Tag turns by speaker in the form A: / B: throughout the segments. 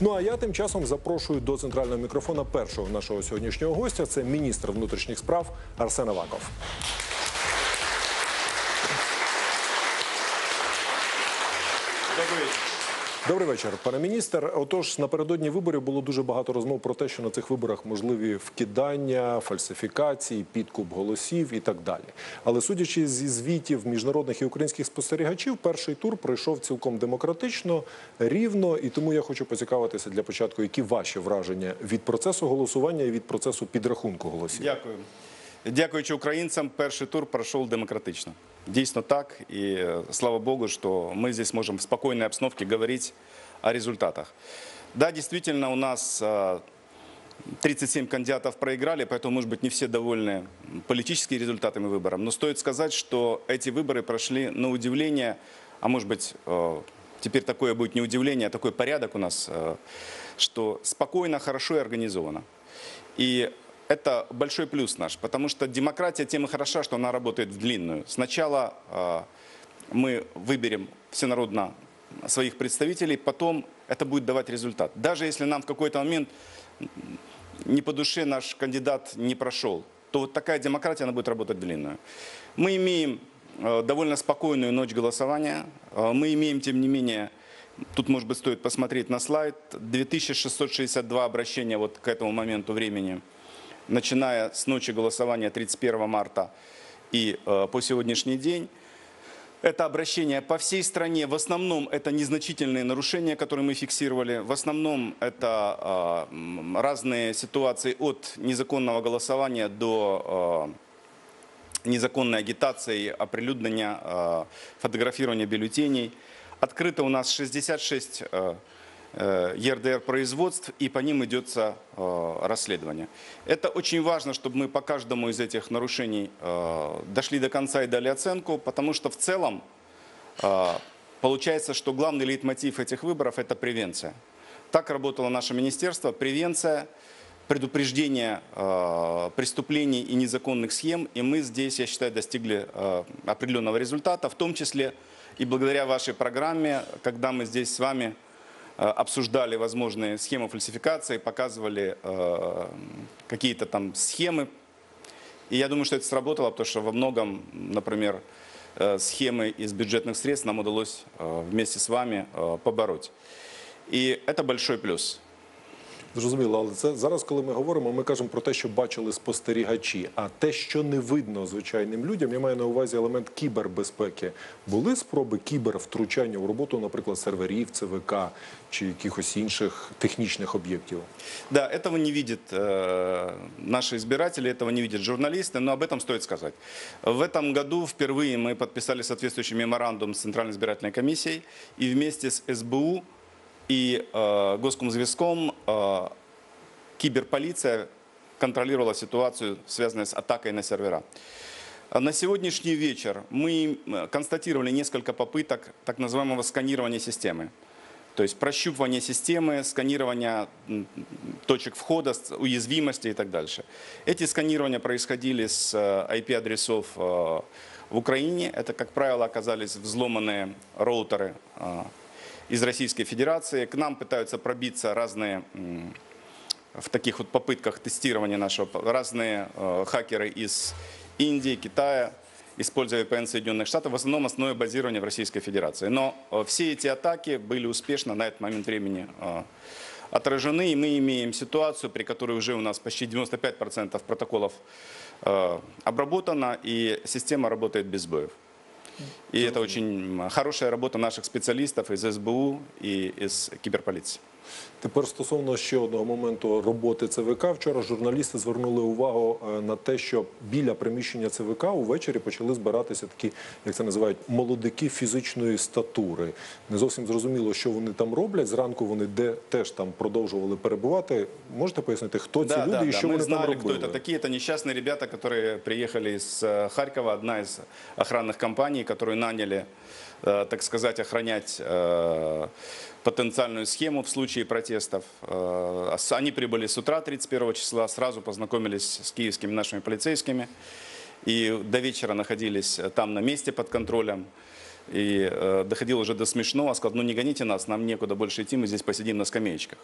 A: Ну а я тим часом запрошую до центрального мікрофона першого нашого сьогоднішнього гостя. Це міністр внутрішніх справ Арсен Аваков. Добрий вечір, пане міністр. Отож, напередодні виборів було дуже багато розмов про те, що на цих виборах можливі вкидання, фальсифікації, підкуп голосів і так далі. Але судячи зі звітів міжнародних і українських спостерігачів, перший тур пройшов цілком демократично, рівно. І тому я хочу поцікавитися для початку, які ваші враження від процесу голосування і від процесу підрахунку голосів.
B: Дякую. Дякуючи українцям, перший тур пройшов демократично. Дійсно так. І е, слава Богу, что мы здесь можем в спокойной обстановке говорить о результатах. Да, действительно, у нас э, 37 кандидатов проиграли, поэтому, может быть, не все довольны политическими результатами выборов. Но стоит сказать, что эти выборы прошли на удивление, а может быть, э, теперь такое будет не удивление, а такой порядок у нас, э, что спокойно, хорошо и организовано. И это большой плюс наш, потому что демократия тем и хороша, что она работает в длинную. Сначала э, мы выберем всенародно своих представителей, потом это будет давать результат. Даже если нам в какой-то момент не по душе наш кандидат не прошел, то вот такая демократия, она будет работать длинную. Мы имеем э, довольно спокойную ночь голосования. Э, Мы имеем, тем не менее, тут, может быть, стоит посмотреть на слайд, 2662 обращения вот к этому моменту времени, начиная с ночи голосования 31 марта и э, по сегодняшний день. Это обращение по всей стране. В основном это незначительные нарушения, которые мы фиксировали. В основном это э, разные ситуации от незаконного голосования до э, незаконной агитации, оприлюднения, фотографирования бюллетеней. Открыто у нас 66 э, э, производств, и по ним идется э, расследование. Это очень важно, чтобы мы по каждому из этих нарушений э, дошли до конца и дали оценку, потому что в целом получается, что главный лейтмотив этих выборов – это превенция. Так работало наше министерство. Превенция, предупреждение преступлений и незаконных схем. И мы здесь, я считаю, достигли определенного результата, в том числе и благодаря вашей программе, когда мы здесь с вами обсуждали возможные схемы фальсификации, показывали э, какие-то там схемы. И я думаю, что это сработало, потому что во многом, например, э, схемы из бюджетных средств нам удалось э, вместе с вами э, побороть. И это большой плюс.
A: Зрозуміло, але це зараз, коли ми говоримо, ми кажемо про те, що бачили спостерігачі, а те, що не видно звичайним людям, я маю на увазі елемент кібербезпеки. Були спроби кібервтручання в роботу, наприклад, серверів, ЦВК чи якихось інших технічних об'єктів?
B: Да, этого не видят э, наши избиратели, этого не видят журналисты, но об этом стоит сказать. В этом году впервые мы подписали соответствующий меморандум с Центральной избирательной комиссией и вместе с СБУ и э, Госкомзвездком э, киберполиция контролировала ситуацию, связанную с атакой на сервера. А На сегодняшний вечер мы э, констатировали несколько попыток так называемого сканирования системы. То есть прощупывание системы, сканирование точек входа, уязвимости и так дальше. Эти сканирования происходили с э, IP-адресов э, в Украине. Это, как правило, оказались взломанные роутеры э, из Российской Федерации. К нам пытаются пробиться разные в таких вот попытках тестирования нашего разные э, хакеры из Индии, Китая, используя VPN Соединенных Штатов, в основном основное базирование в Российской Федерации. Но э, все эти атаки были успешно на этот момент времени э, отражены, и мы имеем ситуацию, при которой уже у нас почти 95% протоколов обработано, и система работает без сбоев. И это очень хорошая работа наших специалистов из СБУ и из киберполиции.
A: Тепер стосовно ще одного моменту роботи ЦВК. Вчора журналісти звернули увагу е, на те, що біля приміщення ЦВК увечері почали збиратися такі, як це називають, молодики фізичної статури. Не зовсім зрозуміло, що вони там роблять. Зранку вони де теж там продовжували перебувати. Можете пояснити, хто ці люди і що
B: Мы
A: вони там
B: знали, кто
A: робили?
B: это такие. Это несчастные ребята, которые приехали из э, Харькова, одна из охранных компаний, которые наняли, э, Так сказать, охранять э, потенциальную схему в случае протестов. Э, Они прибыли с утра 31 числа, сразу познакомились с киевскими нашими полицейскими и до вечера находились э, там на месте под контролем. и э, доходило уже до смешного, сказал, ну не гоните нас, нам некуда больше идти, мы здесь посидим на скамеечках.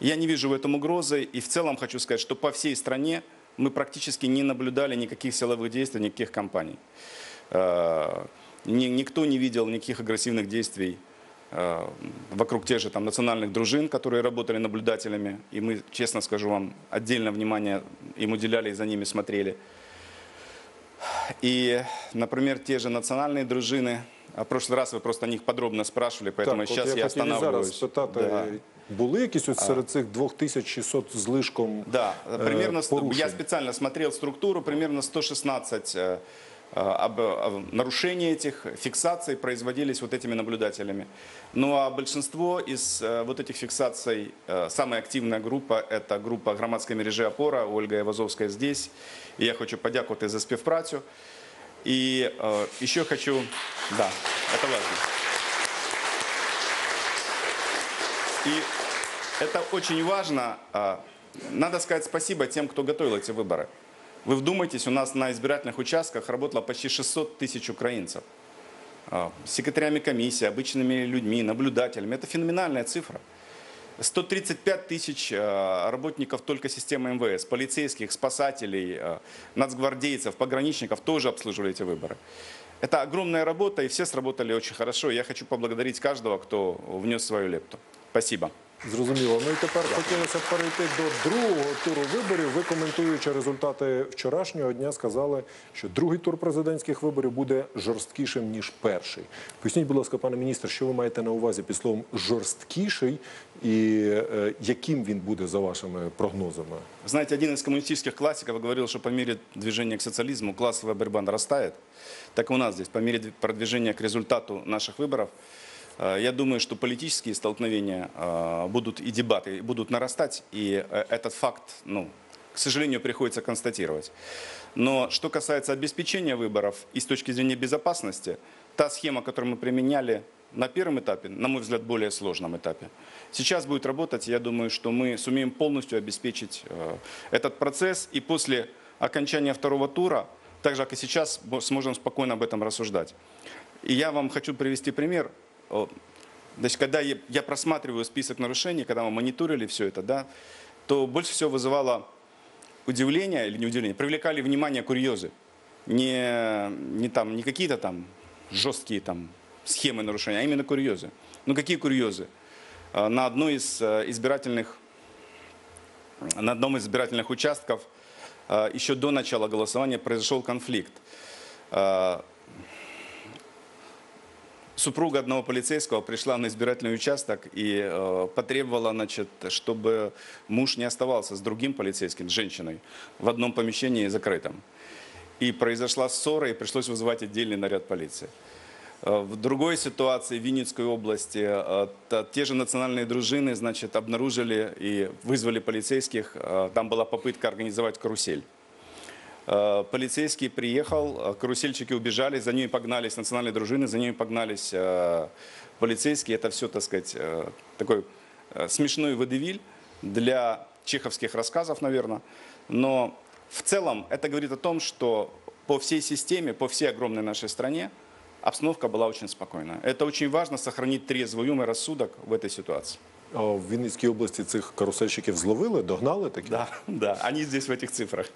B: Я не вижу в этом угрозы, и в целом хочу сказать, что по всей стране мы практически не наблюдали никаких силовых действий, никаких кампаний. Э, ни- никто не видел никаких агрессивных действий э, вокруг тех же там, национальных дружин, которые работали наблюдателями. И мы, честно скажу вам, отдельно внимание им уделяли и за ними смотрели. И, например, те же национальные дружины, а в прошлый раз вы просто о них подробно спрашивали, поэтому
A: от
B: сейчас
A: я
B: я,
A: хотів і зараз
B: останавливаюсь.
A: спитати,
B: Да.
A: були якісь от серед цих 2600 з лишком
B: Да,
A: е,
B: примерно, сто-
A: порушень?
B: я специально смотрел структуру, примерно 116 э, э, об- об- нарушений этих, фиксаций производились вот этими наблюдателями. Ну а большинство из э, вот этих фиксаций, э, самая активная группа, это группа громадской мережи «Опора», Ольга Ивазовская здесь. И я хочу подякувати за співпрацю. И э, еще хочу, да, это важно. И это очень важно. А, Надо сказать спасибо тем, кто готовил эти выборы. Вы вдумайтесь, у нас на избирательных участках работало почти 600 тысяч украинцев. А, Секретарями комиссии, обычными людьми, наблюдателями. Это феноменальная цифра. 135 тысяч э, работников только системы МВС, полицейских, спасателей, э, нацгвардейцев, пограничников тоже обслуживали эти выборы. Это огромная работа, и все сработали очень хорошо. Я хочу поблагодарить каждого, кто внес свою лепту. Спасибо.
A: Зрозуміло. Ну і тепер хотілося перейти до другого туру виборів. Ви коментуючи результати вчорашнього дня, сказали, що другий тур президентських виборів буде жорсткішим ніж перший. Поясніть, будь ласка, пане міністр, що ви маєте на увазі під словом жорсткіший і е, яким він буде за вашими прогнозами?
B: Знаете, один из коммунистических классиков говорил, что по мере движения к социализму классовая борьба нарастает. Так и у нас здесь, по дв- продвижения к результату наших выборов, э, я думаю, что политические столкновения э, будут и дебаты будут нарастать, и э, этот факт, ну, к сожалению, приходится констатировать. Но что касается обеспечения выборов и с точки зрения безопасности, та схема, которую мы применяли на первом этапе, на мой взгляд, более сложном этапе, сейчас будет работать. Я думаю, что мы сумеем полностью обеспечить э, этот процесс. И после окончания второго тура, так же, как и сейчас, сможем спокойно об этом рассуждать. И я вам хочу привести пример. Значит, когда я, я просматриваю список нарушений, когда мы мониторили все это, да, то больше всего вызывало удивление или не удивление, привлекали внимание курьезы. Не, не, там, не какие-то там жесткие там, схемы нарушения, а именно курьезы. Ну какие курьезы? А, На одной из э, избирательных, на одном из избирательных участков а, еще до начала голосования произошел конфликт. Супруга одного полицейского пришла на избирательный участок и э, потребовала, значит, чтобы муж не оставался с другим полицейским, с женщиной, в одном помещении закрытом. И произошла ссора, и пришлось вызывать отдельный наряд полиции. Э, В другой ситуации в Винницкой области э, те же национальные дружины, значит, обнаружили и вызвали полицейских. Э, Там была попытка организовать карусель. Э, Полицейский приехал, э, карусельщики убежали, за ними погнались национальные дружины, за ними погнались э, полицейские. Это все, так сказать, э, такой э, смешной водевиль для чеховских рассказов, наверное. Но в целом это говорит о том, что по всей системе, по всей огромной нашей стране обстановка была очень спокойная. Это очень важно, сохранить трезвый ум и рассудок в этой ситуации.
A: А в Вінницькій області цих карусельщиків зловили, догнали такі?
B: Да, да, они здесь в этих цифрах.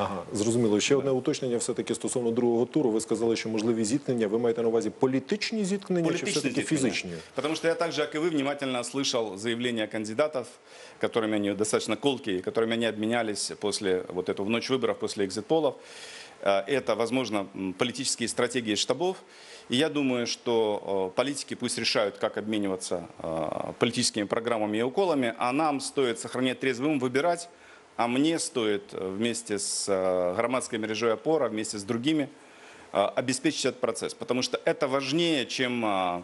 A: Ага, зрозуміло. Ще одне уточнення все-таки стосовно другого туру. Ви сказали, що можливі зіткнення. Ви маєте на увазі політичні зіткнення чи
B: Политичные
A: все-таки
B: зіткнення.
A: фізичні?
B: Потому что я так же, как и вы, внимательно слышал заявления кандидатов, которыми они достаточно колкие, которыми они обменялись после вот этого в ночь выборов, после экзит-полов. Э, Это, возможно, м, политические стратегии штабов. И я думаю, что э, политики пусть решают, как обмениваться э, политическими программами и уколами, а нам стоит сохранять трезвый ум, выбирать, а мне стоит э, вместе с э, громадской мережой опора, вместе с другими э, обеспечить этот процесс. Потому что это важнее, чем э,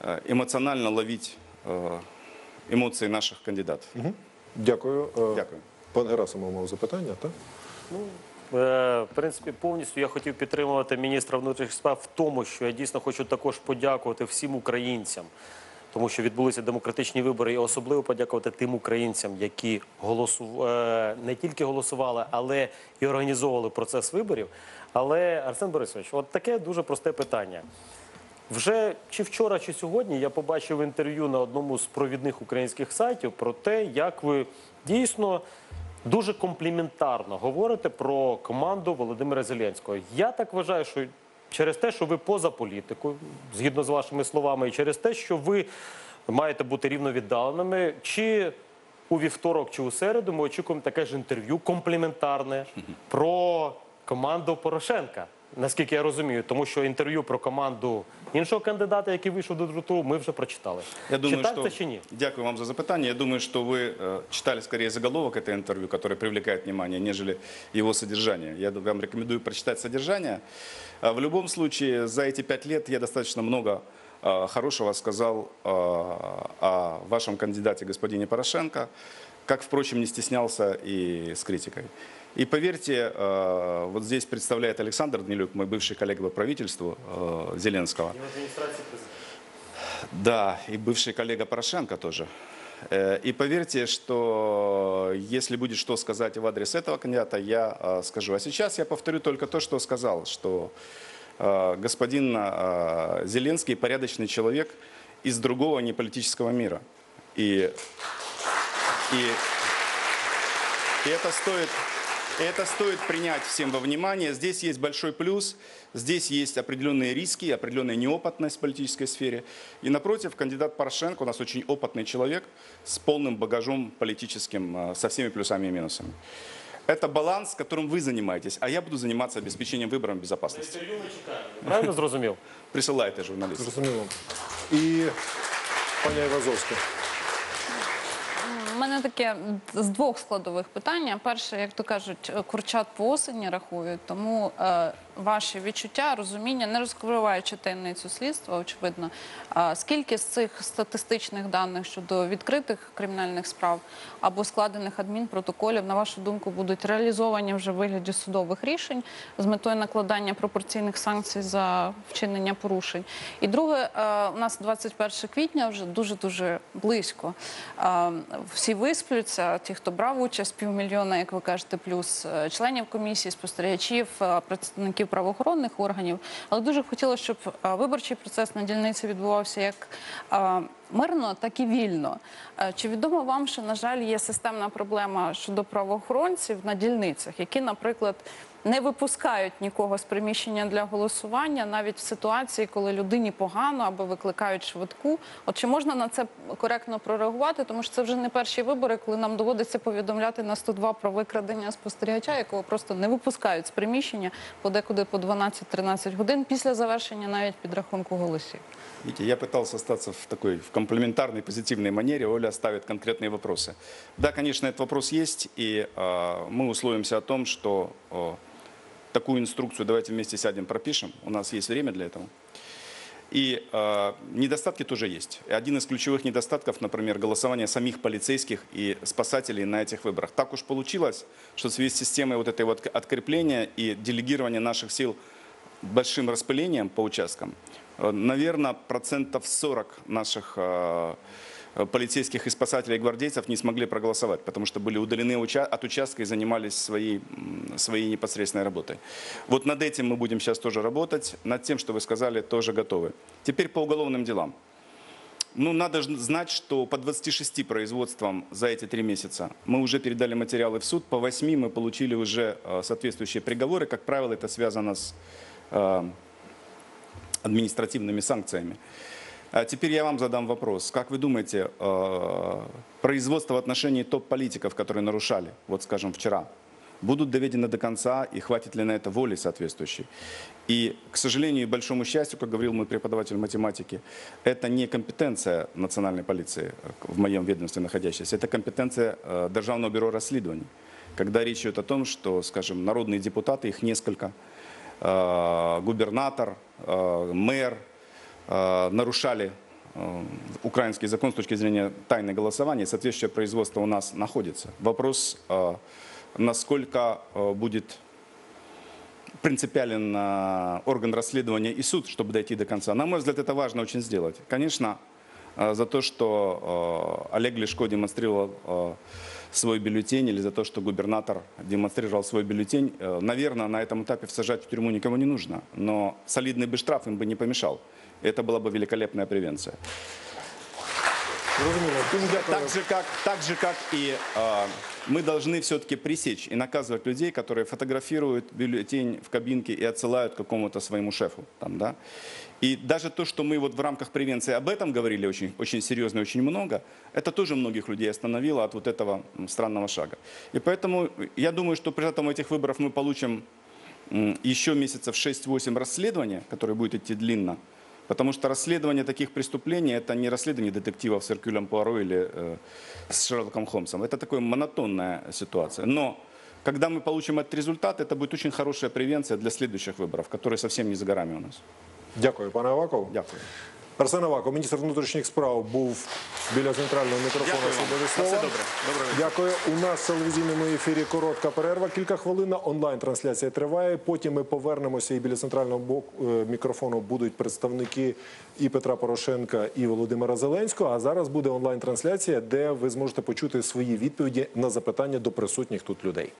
B: э, эмоционально ловить э, эмоции наших кандидатов.
A: Дякую. Е,
B: Дякую.
A: Пан Герасимов мав запитання, так?
C: Е, В принципі, повністю я хотів підтримувати міністра внутрішніх справ в тому, що я дійсно хочу також подякувати всім українцям, тому що відбулися демократичні вибори, і особливо подякувати тим українцям, які голосу... е, не тільки голосували, але і організовували процес виборів. Але Арсен Борисович, от таке дуже просте питання. Вже чи вчора, чи сьогодні я побачив інтерв'ю на одному з провідних українських сайтів про те, як ви дійсно дуже компліментарно говорите про команду Володимира Зеленського. Я так вважаю, що через те, що ви поза політикою, згідно з вашими словами, і через те, що ви маєте бути рівновіддаленими, чи у вівторок, чи у середу ми очікуємо таке ж інтерв'ю компліментарне про команду Порошенка. Наскільки я розумію, тому що інтерв'ю про команду іншого кандидата, який вийшов до друту, ми вже прочитали.
B: Я думаю,
C: чи так
B: что...
C: це чи ні?
B: Дякую вам за запитание. Я думаю, что вы э, читали скорее заголовок этой интервью, который привлекает внимание, нежели его содержание. Я вам рекомендую прочитать содержание. А В любом случае, за эти пять лет я достаточно много э, хорошего сказал э, о вашем кандидате господине Порошенко, как, впрочем, не стеснялся и с критикой. И поверьте, э, вот здесь представляет Александр Данилюк, мой бывший коллега по правительству э, Зеленского. Да, и бывший коллега Порошенко тоже. Э, И поверьте, что если будет что сказать в адрес этого кандидата, я скажу. А сейчас я повторю только то, что сказал, что господин Зеленский порядочный человек из другого неполитического мира. И, и, и это стоит это стоит принять всем во внимание. Здесь есть большой плюс, здесь есть определенные риски, определенная неопытность в политической сфере. И напротив, кандидат Порошенко у нас очень опытный человек с полным багажом политическим, э, со всеми плюсами и минусами. Это баланс, которым вы занимаетесь, а я буду заниматься обеспечением выборов безопасности.
C: Інтерв'ю ми чекаємо. Правильно зрозумів?
B: Присылайте журналистов.
A: Зрозуміло. І пані Айвазовська.
D: Мене таке з двох складових питання. Перше, як то кажуть, курчат по осені рахують, тому е, ваші відчуття, розуміння, не розкриваючи таємницю слідства, очевидно, скільки з цих статистичних даних щодо відкритих кримінальних справ або складених адмінпротоколів, на вашу думку, будуть реалізовані вже в вигляді судових рішень з метою накладання пропорційних санкцій за вчинення порушень. І друге, у нас 21 квітня вже дуже дуже близько. Всі висплються, ті, хто брав участь, півмільйона, як ви кажете, плюс е, членів комісії, спостерігачів, е, представників правоохоронних органів. Але дуже б хотілося, щоб виборчий процес на дільниці відбувався як мирно, так і вільно. Чи відомо вам, що на жаль є системна проблема щодо правоохоронців на дільницях, які, наприклад, не випускають нікого з приміщення для голосування, навіть в ситуації, коли людині погано або викликають швидку. От чи можна на це коректно прореагувати? Тому що це вже не перші вибори, коли нам доводиться повідомляти на 102 про викрадення спостерігача, якого просто не випускають з приміщення подекуди по 12-13 годин після завершення навіть підрахунку голосів.
B: Видите, я пытался остаться в такой в комплементарной, позитивной манере. Оля ставит конкретные вопросы. Да, конечно, этот вопрос есть, и э, мы условимся о том, что э, такую инструкцию давайте вместе сядем, пропишем. У нас есть время для этого. И э, недостатки тоже есть. Один из ключевых недостатков, например, голосование самих полицейских и спасателей на этих выборах. Так уж получилось, что в связи с системой вот этой вот открепления и делегирования наших сил большим распылением по участкам, наверное, процентов 40 наших э, полицейских и спасателей и гвардейцев не смогли проголосовать, потому что были удалены от участка и занимались своей, своей непосредственной работой. Вот над этим мы будем сейчас тоже работать, над тем, что вы сказали, тоже готовы. Теперь по уголовным делам. Ну, надо знать, что по 26 производствам за эти три месяца мы уже передали материалы в суд, по 8 мы получили уже э, соответствующие приговоры. Как правило, это связано с э, административными санкциями. А теперь я вам задам вопрос. Как вы думаете, э, производство в отношении топ-политиков, которые нарушали, вот скажем, вчера, будут доведены до конца и хватит ли на это воли соответствующей? И, к сожалению и большому счастью, как говорил мой преподаватель математики, это не компетенция национальной полиции, э, в моем ведомстве находящейся, это компетенция э, Державного бюро расследований. Когда речь идет о том, что, скажем, народные депутаты, их несколько, губернатор, мэр, нарушали э, украинский закон с точки зрения тайны голосования, соответствующее производство у нас находится. Вопрос, э, насколько э, будет принципиален э, орган расследования и суд, чтобы дойти до конца. На мой взгляд, это важно очень сделать. Конечно, э, за то, что э, Олег Лешко демонстрировал э, свой бюллетень или за то, что губернатор демонстрировал свой бюллетень, э, наверное, на этом этапе всажать в тюрьму никому не нужно. Но солидный бы штраф им бы не помешал. Это была бы великолепная превенция. Так же, как, так же, как и а, мы должны все-таки пресечь и наказывать людей, которые фотографируют бюллетень в кабинке и отсылают какому-то своему шефу. Там, да? И даже то, что мы вот в рамках превенции об этом говорили очень, очень серьезно и очень много, это тоже многих людей остановило от вот этого странного шага. И поэтому я думаю, что при этом этих выборов мы получим еще месяцев 6-8 расследования, которое будет идти длинно, Потому что расследование таких преступлений – это не расследование детективов с Эркюлем Пуаро или э, с Шерлоком Холмсом. Это такая монотонная ситуация. Но когда мы получим этот результат, это будет очень хорошая превенция для следующих выборов, которые совсем не за горами у нас.
A: Дякую, пане Аваков.
B: Дякую.
A: Арсен Аваков, міністр внутрішніх справ, був біля центрального мікрофону
B: Дякую вам. Все
A: слова».
B: добре. Доброго.
A: Дякую. У нас в телевізійному ефірі коротка перерва, кілька хвилин. Онлайн-трансляція триває. Потім ми повернемося і біля центрального боку е, мікрофону будуть представники і Петра Порошенка, і Володимира Зеленського. А зараз буде онлайн-трансляція, де ви зможете почути свої відповіді на запитання до присутніх тут людей.